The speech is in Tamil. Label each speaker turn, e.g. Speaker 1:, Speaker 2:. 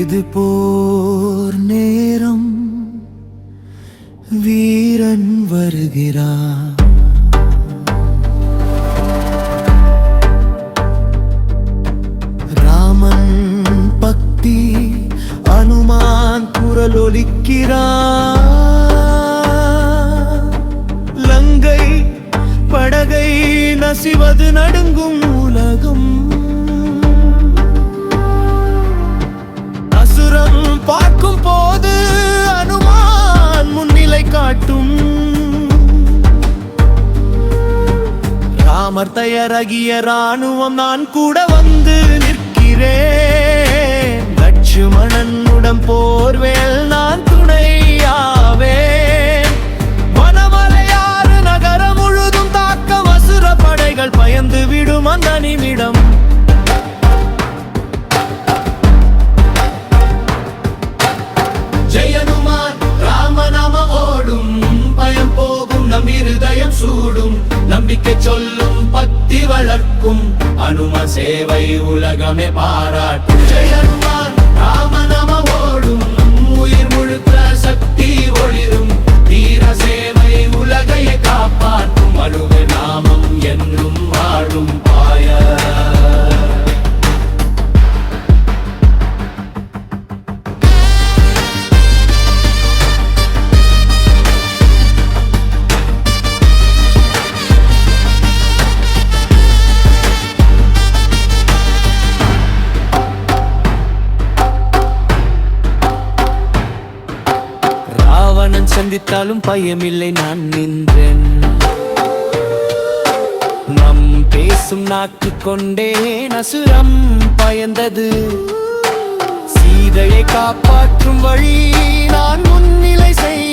Speaker 1: இது போர் நேரம். வீரன் வருகிறான். ராமன் பக்தி அனுமான் குரல் லங்கை படகை நசிவது நடுங்கும் உலகம். பார்க்கும் போது அனுமான் முன்னிலை காட்டும். ராமர் தயாராகிய ராணுவம் நான் கூட வந்து நிற்கிறேன். லட்சுமணனுடன் போர்வேல் நான் துணையாவே வனமலையாறு நகரம் முழுதும் தாக்க வசுர படைகள் பயந்து விடும் அந்த நிமிடம். அனும சேவை உலகமே பாராட்டும் ஜெயனுமான் ராமநாம பட்டாலும் பயமில்லை நான் நின்றேன். நம் பேசும் நாக்கு கொண்டே நசுரம் பயந்தது. சீதையை காப்பாற்றும் வழி நான் முன்னிலை செய்தேன்